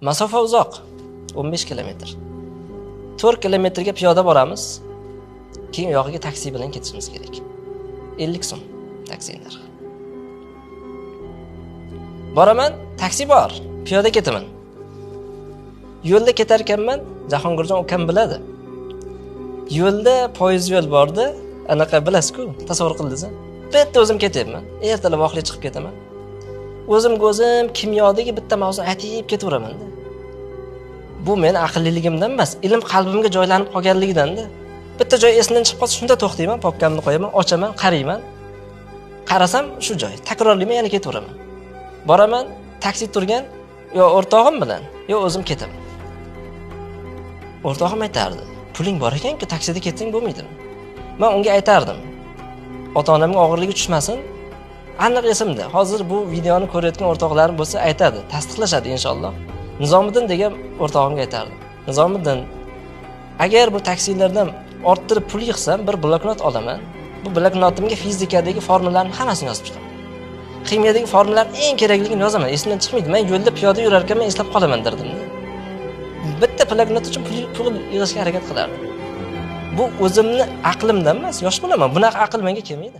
masofa uzoq 15 kilometr. 4 kilometrga piyoda boramiz keyin u yog'iga taksi bilan ketishimiz kerak. 50 so'm taksi narxi boraman taksi bor piyoda ketaman. Yo'lda ketar ekanman jahongirjon ukam biladi. Yo'lda poyezd yo'l borda anaqa bilasizku tasavvur qildingiz bitta o'zim ketyapman ertalab voqea chiqib ketaman. O'zimga o'zim kimyodagi bitta mavzuni aytib ketaveramanda bu meni aqlliligimdan emas ilm qalbimga joylanib qolganligidanda. Bitta joy esimdan chiqib qolsa shunda to'xtayman popkamni qo'yaman ochaman qarayman qarasam shu joy takrorlayman yana ketaveraman. Boraman taksi turgan yo o'rtog'im bilan yo o'zim ketaman. O'rtog'im aytardi puling bor ekanku taksida ketsang bo'lmaydimi? Man unga aytardim ota onamga og'irligi tushmasin aniq esimda hozir bu videoni ko'rayotgan o'rtoqlarim bo'lsa aytadi tasdiqlashadi inshaalloh. Nizomiddin degan o'rtog'imga aytardim. Nizomiddin agar bu taksilardan orttirib pul yig'sam bir bloknot olaman. Bu bloknotimga fizikadagi formulalarni hammasini yozib chiqaman ximiyadagi formulalarni eng kerakligini yozaman esimdan chiqmaydi. Man yo'lda piyoda yurar ekanman eslab qolaman derdim. Bitta bloknot uchun pul pul yig'ishga harakat qilardim. Bu o'zimni aqlimdan emas yosh bolaman. Bunaqa aql menga kelmaydi.